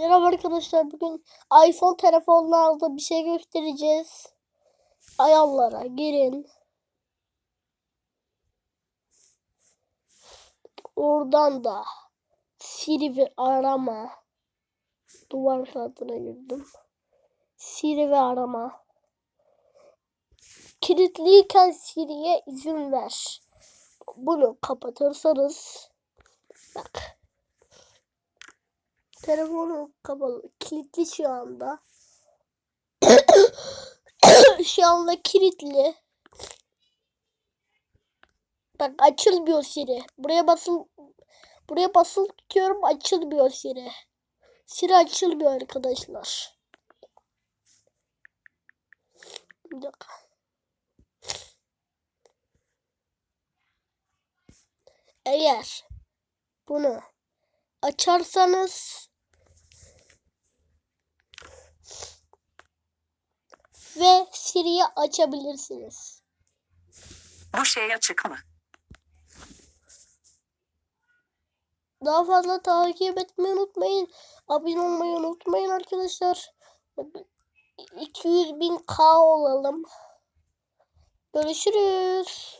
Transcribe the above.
Merhaba arkadaşlar. Bugün iPhone telefonlarda bir şey göstereceğiz. Ayarlara girin. Oradan da Siri ve arama. Duvar kağıdına girdim. Siri ve arama. Kilitliyken Siri'ye izin ver. Bunu kapatırsanız bak Telefonum kapalı. Kilitli şu anda. şu anda kilitli. Bak açılmıyor Siri. Buraya basıl buraya basılı tutuyorum açılmıyor Siri. Siri açılmıyor arkadaşlar. Bir dakika. Eğer bunu açarsanız Siri'yi açabilirsiniz. Bu şey açık mı? Daha fazla takip etmeyi unutmayın. Abone olmayı unutmayın arkadaşlar. 200 bin K olalım. Görüşürüz.